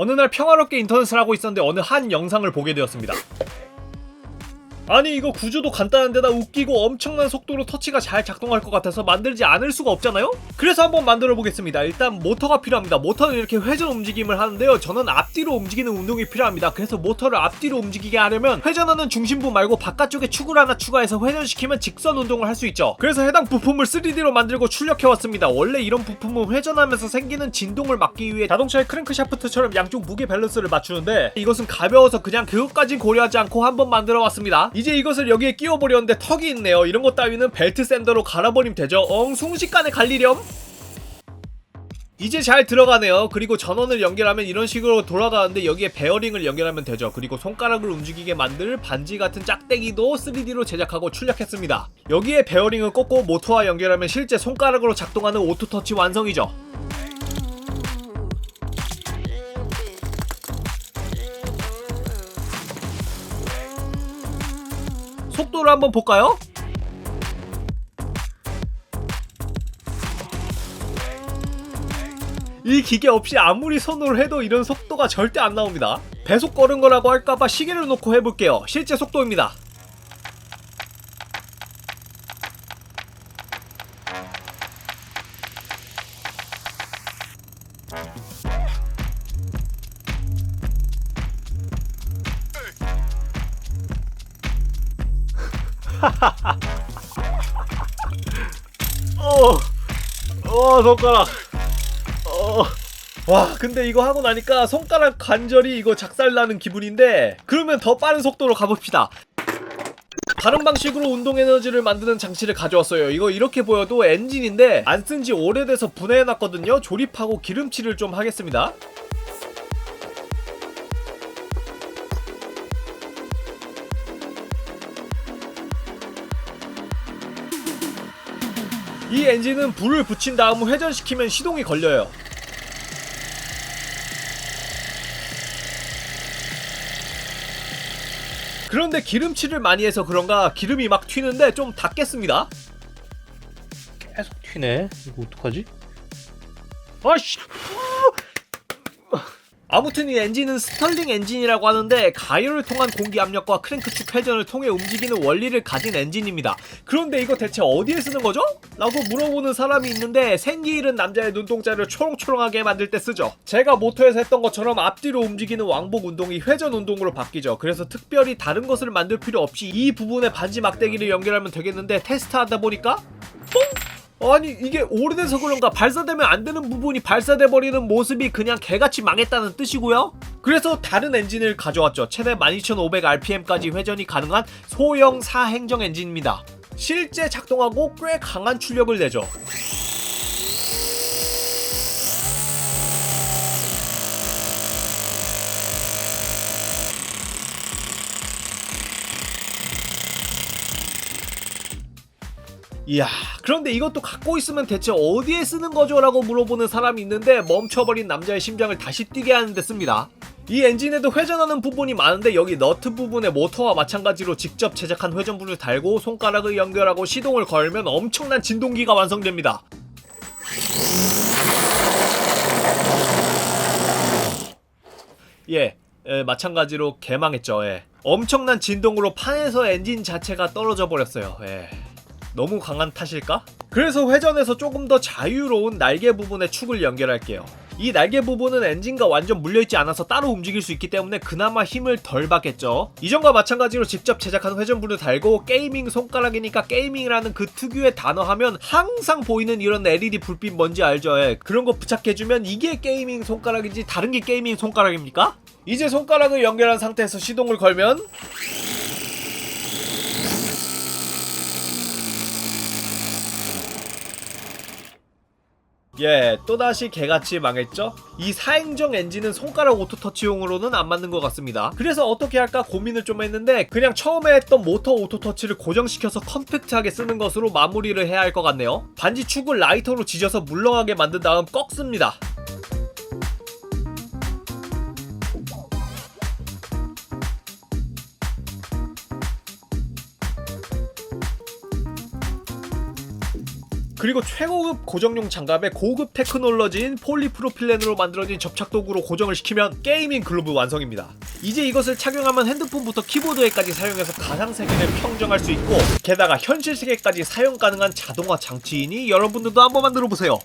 어느 날 평화롭게 인터넷을 하고 있었는데 어느 한 영상을 보게 되었습니다. 아니 이거 구조도 간단한데다 웃기고 엄청난 속도로 터치가 잘 작동할 것 같아서 만들지 않을 수가 없잖아요? 그래서 한번 만들어 보겠습니다. 일단 모터가 필요합니다. 모터는 이렇게 회전 움직임을 하는데요. 저는 앞뒤로 움직이는 운동이 필요합니다. 그래서 모터를 앞뒤로 움직이게 하려면 회전하는 중심부 말고 바깥쪽에 축을 하나 추가해서 회전시키면 직선 운동을 할 수 있죠. 그래서 해당 부품을 3D로 만들고 출력해 왔습니다. 원래 이런 부품은 회전하면서 생기는 진동을 막기 위해 자동차의 크랭크 샤프트처럼 양쪽 무게 밸런스를 맞추는데 이것은 가벼워서 그냥 그것까진 고려하지 않고 한번 만들어 왔습니다. 이제 이것을 여기에 끼워버렸는데 턱이 있네요. 이런 것 따위는 벨트 샌더로 갈아버리면 되죠. 엉 순식간에 갈리렴. 이제 잘 들어가네요. 그리고 전원을 연결하면 이런 식으로 돌아가는데 여기에 베어링을 연결하면 되죠. 그리고 손가락을 움직이게 만들 반지 같은 짝대기도 3D로 제작하고 출력했습니다. 여기에 베어링을 꽂고 모터와 연결하면 실제 손가락으로 작동하는 오토터치 완성이죠. 속도를 한번 볼까요? 이 기계 없이 아무리 손으로 해도 이런 속도가 절대 안 나옵니다. 배속 걸은 거라고 할까봐 시계를 놓고 해볼게요. 실제 속도입니다. 어, 어, 손가락. 어. 와 근데 이거 하고 나니까 손가락 관절이 이거 작살나는 기분인데 그러면 더 빠른 속도로 가봅시다 다른 방식으로 운동 에너지를 만드는 장치를 가져왔어요 이거 이렇게 보여도 엔진인데 안 쓴 지 오래돼서 분해해놨거든요 조립하고 기름칠을 좀 하겠습니다 이 엔진은 불을 붙인 다음 회전시키면 시동이 걸려요 그런데 기름칠을 많이 해서 그런가 기름이 막 튀는데 좀 닦겠습니다. 계속 튀네. 이거 어떡하지? 아씨. 아무튼 이 엔진은 스털링 엔진이라고 하는데 가열을 통한 공기 압력과 크랭크축 회전을 통해 움직이는 원리를 가진 엔진입니다. 그런데 이거 대체 어디에 쓰는 거죠? 라고 물어보는 사람이 있는데 생기 잃은 남자의 눈동자를 초롱초롱하게 만들 때 쓰죠. 제가 모터에서 했던 것처럼 앞뒤로 움직이는 왕복 운동이 회전 운동으로 바뀌죠. 그래서 특별히 다른 것을 만들 필요 없이 이 부분에 반지 막대기를 연결하면 되겠는데 테스트하다 보니까 뽕! 아니 이게 오래돼서 그런가 발사되면 안 되는 부분이 발사돼 버리는 모습이 그냥 개같이 망했다는 뜻이고요. 그래서 다른 엔진을 가져왔죠. 최대 12,500rpm까지 회전이 가능한 소형 사행정 엔진입니다. 실제 작동하고 꽤 강한 출력을 내죠. 이야, 그런데 이것도 갖고 있으면 대체 어디에 쓰는 거죠? 라고 물어보는 사람이 있는데 멈춰버린 남자의 심장을 다시 뛰게 하는 데 씁니다. 이 엔진에도 회전하는 부분이 많은데 여기 너트 부분에 모터와 마찬가지로 직접 제작한 회전부를 달고 손가락을 연결하고 시동을 걸면 엄청난 진동기가 완성됩니다. 예, 예, 마찬가지로 개망했죠. 예. 엄청난 진동으로 판에서 엔진 자체가 떨어져 버렸어요. 예. 너무 강한 탓일까? 그래서 회전에서 조금 더 자유로운 날개 부분에 축을 연결할게요. 이 날개 부분은 엔진과 완전 물려있지 않아서 따로 움직일 수 있기 때문에 그나마 힘을 덜 받겠죠. 이전과 마찬가지로 직접 제작한 회전부를 달고 게이밍 손가락이니까 게이밍이라는 그 특유의 단어 하면 항상 보이는 이런 LED 불빛 뭔지 알죠? 예. 그런 거 부착해주면 이게 게이밍 손가락이지 다른 게 게이밍 손가락입니까? 이제 손가락을 연결한 상태에서 시동을 걸면 예, 또다시 개같이 망했죠? 이 사행정 엔진은 손가락 오토터치용으로는 안 맞는 것 같습니다. 그래서 어떻게 할까 고민을 좀 했는데 그냥 처음에 했던 모터 오토터치를 고정시켜서 컴팩트하게 쓰는 것으로 마무리를 해야 할 것 같네요. 반지 축을 라이터로 지져서 물렁하게 만든 다음 꺾습니다. 그리고 최고급 고정용 장갑에 고급 테크놀로지인 폴리프로필렌으로 만들어진 접착 도구로 고정을 시키면 게이밍 글로브 완성입니다. 이제 이것을 착용하면 핸드폰부터 키보드에까지 사용해서 가상 세계를 평정할 수 있고 게다가 현실 세계까지 사용 가능한 자동화 장치이니 여러분들도 한번 만들어 보세요.